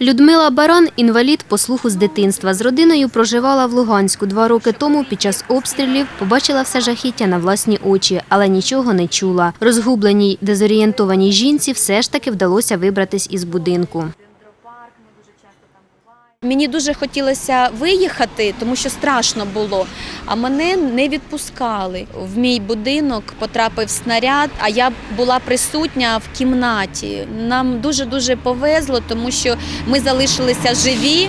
Людмила Баран – інвалід по слуху з дитинства. З родиною проживала в Луганську. Два роки тому під час обстрілів побачила все жахіття на власні очі, але нічого не чула. Розгубленій, дезорієнтованій жінці все ж таки вдалося вибратись із будинку. Мені дуже хотілося виїхати, тому що страшно було. А мене не відпускали. В мій будинок потрапив снаряд, а я була присутня в кімнаті. Нам дуже дуже повезло, тому що ми залишилися живі.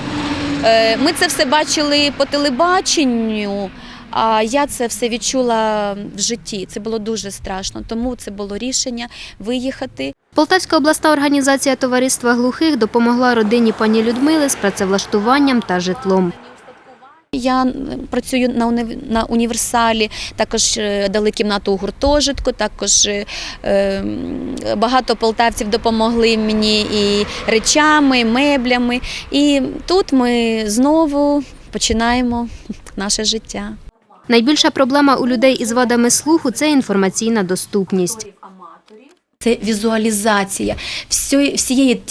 Е, Ми це все бачили по телебаченню. А я це все відчула в житті. Це було дуже страшно. Тому це було рішення виїхати. Полтавська обласна організація товариства глухих допомогла родині пані Людмили з працевлаштуванням та житлом. Я працюю на на універсалі, також е, дали кімнату у гуртожитку, також е, багато полтавців допомогли мені і речами, меблями. І тут ми знову починаємо наше життя. Найбільша проблема у людей із вадами слуху – це інформаційна доступність. Це візуалізація всьої- всієї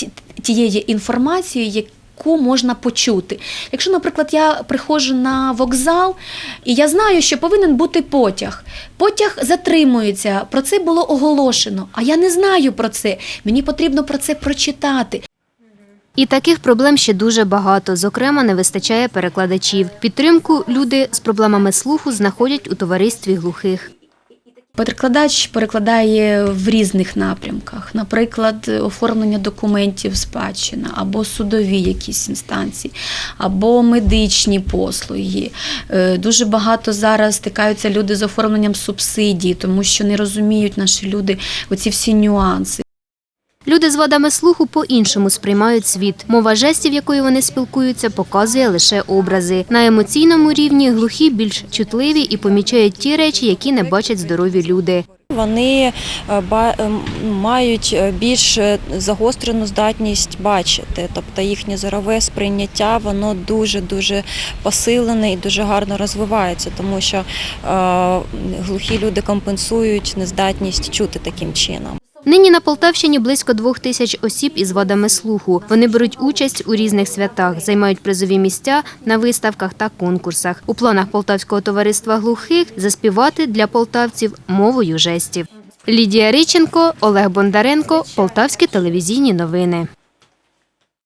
тієї інформації, яку можна почути. Якщо, наприклад, я приходжу на вокзал і я знаю, що повинен бути потяг. Потяг затримується, про це було оголошено, а я не знаю про це. Мені потрібно про це прочитати. І таких проблем ще дуже багато. Зокрема, не вистачає перекладачів. Підтримку люди з проблемами слуху знаходять у товаристві глухих. Перекладач перекладає в різних напрямках, наприклад, оформлення документів спадщина, або судові якісь інстанції, або медичні послуги. Е, Дуже багато зараз стикаються люди з оформленням субсидій, тому що не розуміють наші люди оці всі нюанси. Люди з вадами слуху по-іншому сприймають світ. Мова жестів, якою вони спілкуються, показує лише образи. На емоційному рівні глухі більш чутливі і помічають ті речі, які не бачать здорові люди. Вони е, ем, мають е, більш е, загострену здатність бачити, тобто їхнє зорове сприйняття воно дуже дуже посилене і дуже гарно розвивається, тому що е, глухі люди компенсують нездатність чути таким чином. Нині на Полтавщині близько двох тисяч осіб із вадами слуху. Вони беруть участь у різних святах, займають призові місця на виставках та конкурсах. У планах Полтавського товариства глухих заспівати для полтавців мовою жестів. Лідія Риченко, Олег Бондаренко, Полтавські телевізійні новини.